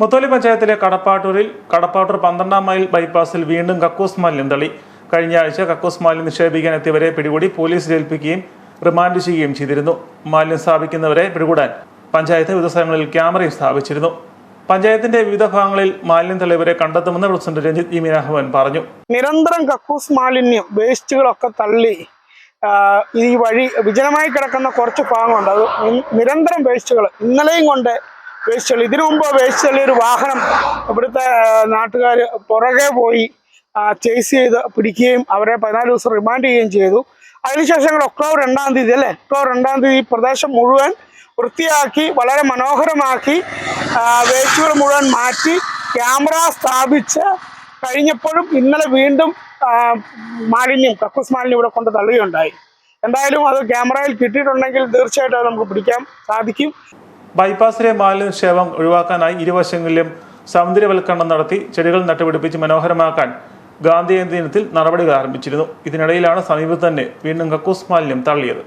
മുത്തോലി പഞ്ചായത്തിലെ കടപ്പാട്ടൂരിൽ കടപ്പാട്ടൂർ പന്ത്രണ്ടാം മൈൽ ബൈപ്പാസിൽ വീണ്ടും കക്കൂസ് മാലിന്യം തള്ളി. കഴിഞ്ഞ ആഴ്ച കക്കൂസ് മാലിന്യം നിക്ഷേപിക്കാൻ എത്തിയവരെ പിടികൂടി പോലീസ് ഏൽപ്പിക്കുകയും റിമാൻഡ് ചെയ്യുകയും ചെയ്തിരുന്നു. മാലിന്യം സ്ഥാപിക്കുന്നവരെ പിടികൂടാൻ പഞ്ചായത്ത് വിവിധ സ്ഥലങ്ങളിൽ ക്യാമറയും സ്ഥാപിച്ചിരുന്നു. പഞ്ചായത്തിന്റെ വിവിധ ഭാഗങ്ങളിൽ മാലിന്യം തള്ളിയവരെ കണ്ടെത്തുമെന്ന് പ്രസിഡന്റ് രഞ്ജിത് ഇ. മീനാഭവൻ പറഞ്ഞു. നിരന്തരം കക്കൂസ് മാലിന്യം വേസ്റ്റുകളൊക്കെ തള്ളി ഈ വഴി വിജനമായി കിടക്കുന്ന കുറച്ച് ഭാഗമുണ്ട് അത് നിരന്തരം വേസ്റ്റുകൾ ഇന്നലെയും കൊണ്ട് വേസ്റ്റുകൾ ഇതിനു മുമ്പ് വേസ്റ്റ് ഒരു വാഹനം ഇവിടുത്തെ നാട്ടുകാർ പുറകെ പോയി ചേസ് ചെയ്ത് പിടിക്കുകയും അവരെ പതിനാല് ദിവസം റിമാൻഡ് ചെയ്യുകയും ചെയ്തു. അതിനുശേഷം ഞങ്ങൾ ഒക്ടോബർ രണ്ടാം തീയതി അല്ലേ? ഒക്ടോബർ രണ്ടാം തീയതി പ്രദേശം മുഴുവൻ വൃത്തിയാക്കി വളരെ മനോഹരമാക്കി വേസ്റ്റുകൾ മുഴുവൻ മാറ്റി ക്യാമറ സ്ഥാപിച്ച് കഴിഞ്ഞപ്പോഴും ഇന്നലെ വീണ്ടും മാലിന്യം കക്കൂസ് മാലിന്യം ഇവിടെ കൊണ്ട് തള്ളുകയുണ്ടായി. എന്തായാലും അത് ക്യാമറയിൽ കിട്ടിയിട്ടുണ്ടെങ്കിൽ തീർച്ചയായിട്ടും അത് നമുക്ക് പിടിക്കാൻ സാധിക്കും. ബൈപ്പാസിലെ മാലിന്യ നിക്ഷേപം ഒഴിവാക്കാനായി ഇരുവശങ്ങളിലും സൗന്ദര്യവൽക്കരണം നടത്തി ചെടികൾ നട്ടുപിടിപ്പിച്ച് മനോഹരമാക്കാൻ ഗാന്ധി ജയന്തി ദിനത്തിൽ നടപടികൾ ആരംഭിച്ചിരുന്നു. ഇതിനിടയിലാണ് സമീപത്ത് തന്നെ വീണ്ടും കക്കൂസ് മാലിന്യം തള്ളിയത്.